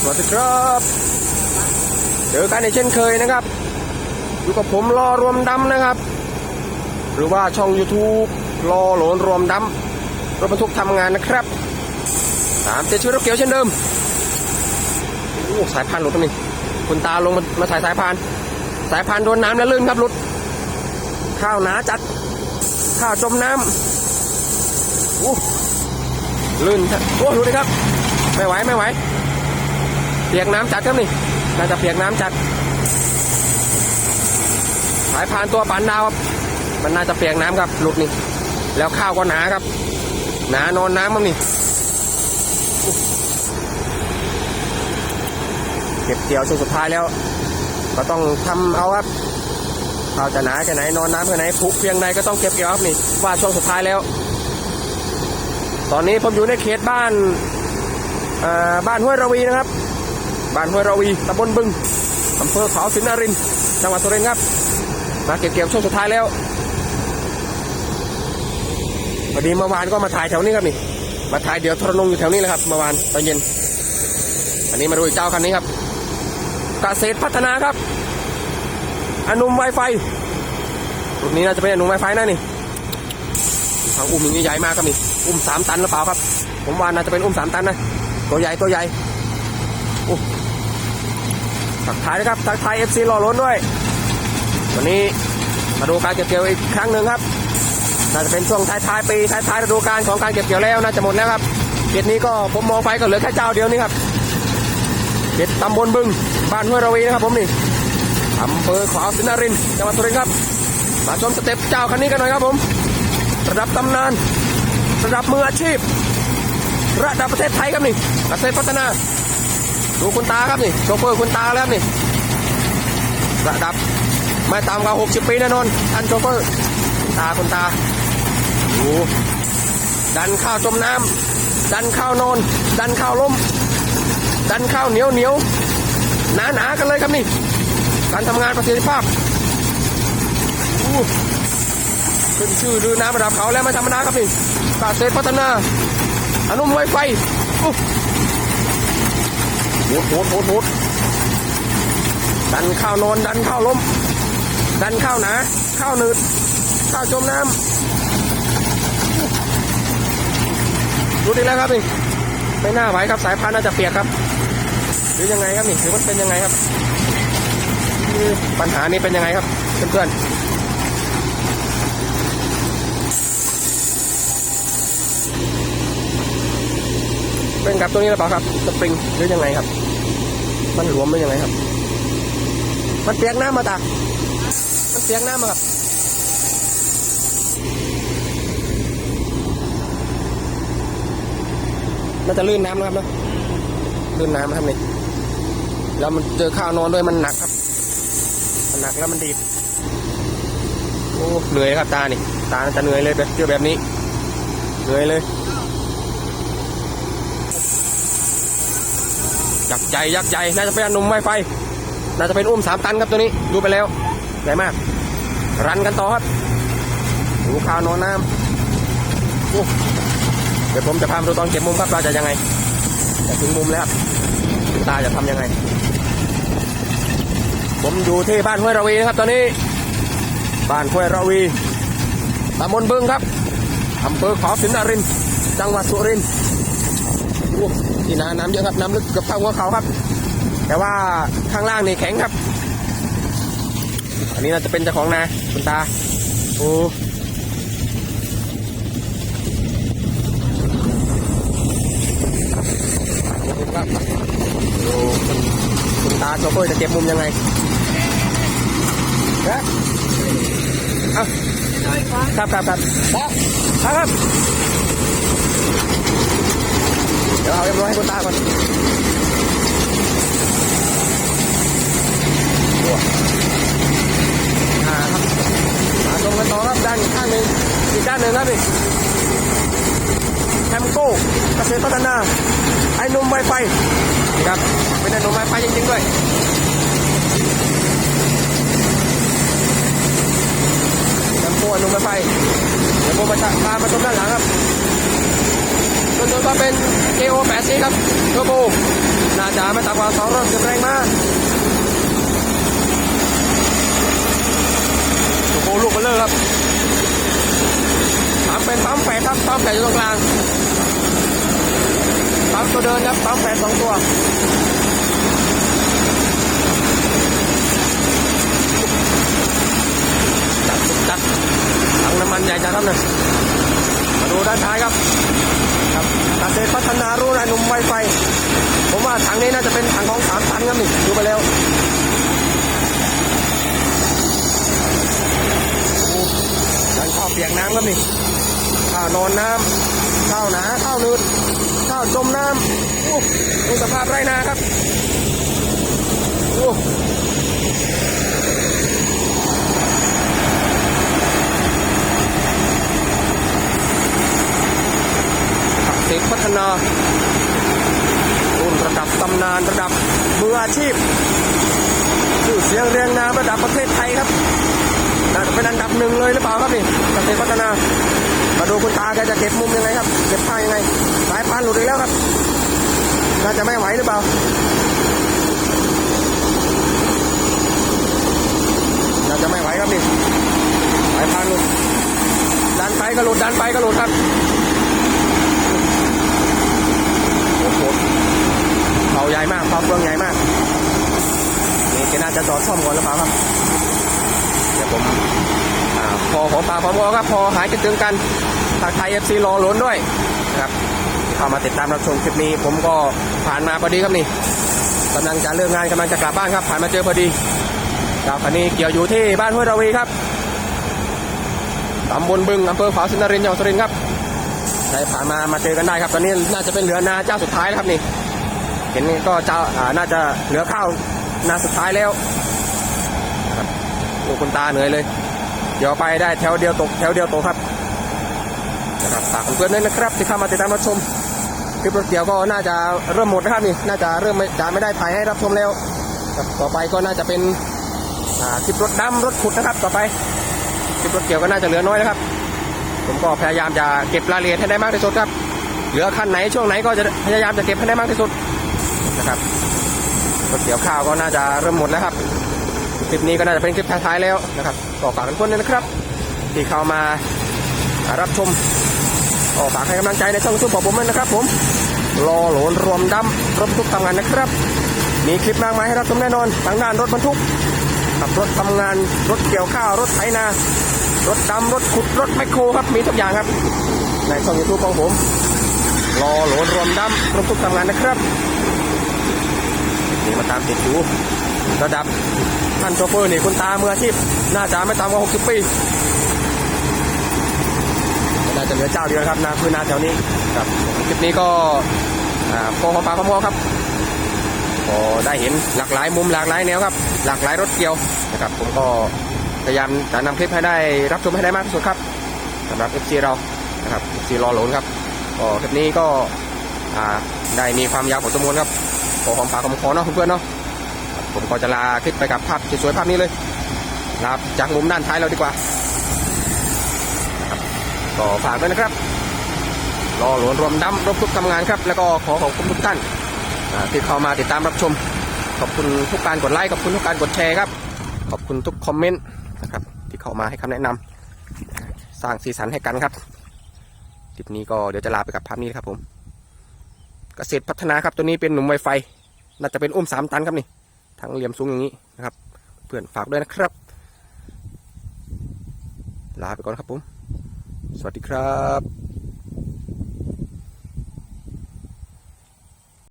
สวัสดีครับ เจอกันในเช่นเคยนะครับ อยู่กับผมรอรวมดำนะครับ หรือว่าช่อง YouTube รอหลนรวมดำรถบรรทุกทำงานนะครับตามเจชื่อรถเกียวเช่นเดิมโอ้สายพานหลุดตรงนี้คุณตาลงมามาถ่ายสายพาน สายพานโดนน้ำแล้วลื่นครับหลุด ข้าวหนาจัด ข้าวจมน้ำโอ้ลื่นโอ้ดูดิครับ ไม่ไหวไม่ไหว ปียกน้ำจัดครับนี่น่าจะเปียกน้ำจัด สายพานตัวปันดาวครับมันน่าจะเปียกน้ำครับหลุดนี่ แล้วข้าวก็หนาครับ หนานอนน้ำมันนี่เก็บเกี่ยวช่วงสุดท้ายแล้ว ก็ต้องทำเอาครับข้าวจะหนาแค่ไหนนอนน้ำแค่ไหนผุเพียงใดก็ต้องเก็บเกี่ยวครับนี่ว่าช่วงสุดท้ายแล้ว ตอนนี้ผมอยู่ในเขตบ้านอ่อบ้านห้วยระวีนะครับ บ้านห้วยระวีตำบลบึงอำเภอเขาสินนรินจังหวัดสุรินทร์ครับ มาเก็บเกี่ยวช่วงสุดท้ายแล้วพอดีเมื่อวานก็มาถ่ายแถวนี้ครับนี่ มาถ่ายเดี๋ยวทรนงอยู่แถวนี้เลยครับเมื่อวานตอนเย็น อันนี้มาดูอีกเจ้าคันนี้ครับกเกษตรพัฒนาครับอนุมไวไฟรุ่นนี้น่าจะเป็นอนุมไวไฟนะนี่ทางอุ้มอย่างนี้ใหญ่มากครับนี่ อุ้มสามตันหรือเปล่าครับ ผมว่าน่าจะเป็นอุ้มสามตันนะ ตัวใหญ่ตัวใหญ่โอ้ ทักทายนะครับทักทายเอฟซีรอล้นด้วย วันนี้มาดูการเก็บเกี่ยวอีกครั้งหนึ่งครับน่าจะเป็นช่วงท้ายๆปีท้ายๆฤดูกาลของการเก็บเกี่ยวแล้วน่าจะหมดแล้วครับเขตนี้ก็ผมมองไปก็เหลือแค่เจ้าเดียวนี่ครับเขตตำบลบึงบ้านห้วยระวีนะครับผมนี่อำเภอขวาวสินนรินจังหวัดสุรินทร์ครับมาชมสเต็ปเจ้าคันนี้กันหน่อยครับผม ระดับตำนาน ระดับมืออาชีพ ระดับประเทศไทยครับนี่เกษตรพัฒนา ดูคุณตาครับนี่โชเฟอร์คุณตาแล้วนี่ระดับไม่ต่ำกว่า60ปีแน่นอนท่านโชเฟอร์คุณตาคุณตาดูดันข้าวจมน้ำดันข้าวนอน ดันข้าวล้ม ดันข้าวเหนียวเหนียวหนาหนากันเลยครับนี่การทำงานประสิทธิภาพอู้ขึ้นชื่อดือน้ำระดับเขาแล้วไม่ธรรมดาครับนี่เกษตรพัฒนาอนุมไวไฟ อู้โหดโหดโหดโหดดันข้าวนอนดันข้าวล้ม ดันข้าวหนาข้าวหนืดข้าวจมน้ำดูดีแล้วครับนี่ไม่น่าไหวครับสายพานน่าจะเปียกครับ หรือยังไงครับนี่หรือมันเป็นยังไงครับปัญหานี้เป็นยังไงครับเพื่อนๆ เป็นกับตัวนี้หรือเปล่าครับสปริงหรือยังไงครับ มันหลวมเป็นยังไงครับ มันเปียกน้ำมาตามันเปียกน้ำมาครับน่าจะลื่นน้ำนะครับเนอะลื่นน้ำครับนี่แล้วมันเจอข้าวนอนด้วยมันหนักครับ มันหนักแล้วมันดีดโอ้เหนื่อยครับตานี่ตาจะเหนื่อยเลยแบบเจอแบบนี้เหนื่อยเลย ยักษ์ใหญ่ยักษ์ใหญ่น่าจะเป็นหนุ่มไวไฟ น่าจะเป็นอุ้มสามตันครับตัวนี้ ดูไปแล้วใหญ่มาก รันกันต่อครับดูข้าวนอนน้ำเดี๋ยวผมจะพามาดูตอนเก็บมุมครับเราจะยังไงจะถึงมุมแล้วครับตาจะทำยังไง ผมอยู่ที่บ้านห้วยระวีนะครับ ตอนนี้ บ้านห้วยระวีตำบลบึงครับอำเภอขอสินนรินจังหวัดสุรินทร์ ที่นาน้ำเยอะครับน้ำลึกเกือบเท่าหัวเขาครับ แต่ว่าข้างล่างนี่แข็งครับ อันนี้น่าจะเป็นเจ้าของนาคุณตาโอ้ครับดูคุณคุณตาโชเฟอร์จะเก็บมุมยังไงนะเอ้าครับครับครับครับครับ เดี๋ยวเอาเรียบร้อยให้คุณตาก่อนอ่าครับมาตรงกันต่อครับด้านอีกข้างหนึ่งอีกด้านหนึ่งครับนี่แคมโก้เกษตรพัฒนาไอ้นุ่มไวไฟนี่ครับเป็นไอ้นุ่มไวไฟจริงๆด้วยแคมโก้ไอ้นุ่มไวไฟเดี๋ยวผมมาตามมาชมด้านหลังครับ ก็เป็น KO 8 c ครับเทอร์โบน่าจะจะไม่ต่ำกว่าสองร้อยสิบแรงมาโอ้โหลูกเบลเลอร์ครับปั๊มเป็นปั๊มแฝดครับปั๊มแฝดอยู่ตรงกลางปั๊มตัวเดินครับปั๊มแฝดสองตัวจัดจัดถังน้ำมันใหญ่จังครับเนี่ยมาดูด้านท้ายครับครับ เกษตรพัฒนารู้รหนุ่มไวไฟ ผมว่าถังนี้น่าจะเป็นถังของสามตันครับนี่ดูไปแล้วโอ้ด้านข้าวเปียกน้ำครับนี่ข้าวนอนน้ำข้าวหนาข้าวนืดข้าวจมน้ำดูสภาพไรนาครับ โอ้ เกษต รุ่นระดับตำนานระดับมืออาชีพชื่อเสียงเรียงนามระดับประเทศไทยครับน่าจะเป็นอันดับหนึ่งเลยหรือเปล่าครับนี่เกษตรพัฒนามาดูคุณตาแกจะเก็บมุมยังไงครับเก็บผ้ายังไงสายพานหลุดอีกแล้วครับน่าจะไม่ไหวหรือเปล่าน่าจะไม่ไหวครับนี่สายพานหลุดดันไปก็หลุดดันไปก็หลุดครับ โอ้โหเผา ใหญ่มากเผาเฟืองใหญ่มากนี่แกน่าจะจอดซ่อมก่อนหรือเปล่าครับเดี๋ยวผมอพอของปากของงอครับพอหายคิดถึงกันทางไทยเอฟซีรอล้นด้วยนะครับเข้ามาติดตามรับชมคลิปนี้ ผมก็ผ่านมาพอดีครับนี่กำลังจะเลิกงานกำลังจะกลับบ้านครับ ผ่านมาเจอพอดีครับคันนี้เกี่ยวอยู่ที่บ้านห้วยราวีครับตำบลบึงอำเภอขวาวสินนรินทร์จังหวัดสุรินทร์ครับใครผ่านมามาเจอกันได้ครับ ตอนนี้น่าจะเป็นเหลือนาเจ้าสุดท้ายแล้วครับนี่ เห็นก็เจ้าอ่าน่าจะเหลือข้าวนาสุดท้ายแล้วโอ้คุณตาเหนื่อยเลย เดี๋ยวไปได้แถวเดียวตกแถวเดียวตกครับนะครับฝากเพื่อนๆด้วยนะครับที่เข้ามาติดตามรับชมคลิปรถเกี่ยวก็น่าจะเริ่มหมดนะครับนี่น่าจะเริ่มไม่จะไม่ได้ถ่ายให้รับชมแล้วต่อไปก็น่าจะเป็นคลิปรถดำรถขุดนะครับ ต่อไปคลิปรถเกี่ยวก็น่าจะเหลือน้อยแล้วครับ ผมก็พยายามจะเก็บรายละเอียดให้ได้มากที่สุดครับเหลือขั้นไหนช่วงไหนก็จะพยายามจะเก็บให้ได้มากที่สุด นะครับรถเกี่ยวข้าวก็น่าจะเริ่มหมดแล้วครับคลิปนี้ก็น่าจะเป็นคลิปท้ายๆแล้วนะครับก็ฝากกันคนด้วยนะครับ ที่เข้ามารับชมก็ฝากให้กำลังใจในช่องซุปบอกผมด้วยนะครับ ผมรอโหลนรวมดำรถทุกทำงานนะครับ มีคลิปมากมายให้รับชมแน่นอนทางด้านรถบรรทุกขับรถทำงานรถเกี่ยวข้าวรถไถนารถดำรถขุดรถแมคโครครับมีทุกอย่างครับ ในช่องยูทูบของผมรอโหลนรวมดำรถทุกทำงานนะครับ นี่มาตามติดอยู่ระดับท่านโชเฟอร์นี่คุณตามืออาชีพน่าจะไม่ต่ำกว่า 60 ปีน่าจะเหลือเจ้าเดียวครับนาคือนาแถวนี้ครับคลิปนี้ก็พอของปากขอมอครับก็ได้เห็นหลากหลายมุมหลากหลายแนวครับ หลากหลายรถเกี่ยวนะครับผมก็พยายามจะนำคลิปให้ได้รับชมให้ได้มากที่สุดครับสำหรับ FC เรานะครับ FC รอหลนครับก็คลิปนี้ก็ได้มีความยาวพอสมควรครับ ขอหอมปากหอมคอเนาะเพื่อนๆเนาะผมก็จะลาคลิปไปกับภาพสวยๆภาพนี้เลยลาจากมุมด้านท้ายเราดีกว่าครับก็ฝากด้วยนะครับรอหลวนรวมดำรบทุกทำงานครับ แล้วก็ขอขอบคุณทุกท่านที่เข้ามาติดตามรับชม ขอบคุณทุกการกดไลค์ขอบคุณทุกการกดแชร์ครับ ขอบคุณทุกคอมเมนต์นะครับ ที่เข้ามาให้คำแนะนำสร้างสีสันให้กันครับคลิปนี้ก็เดี๋ยวจะลาไปกับภาพนี้นะครับผม เกษตรพัฒนาครับตัวนี้เป็นหนุ่มไวไฟ น่าจะเป็นอุ้มสามตันครับนี่ทั้งเหลี่ยมสูงอย่างนี้นะครับ เพื่อนฝากด้วยนะครับ ลาไปก่อนครับผม สวัสดีครับ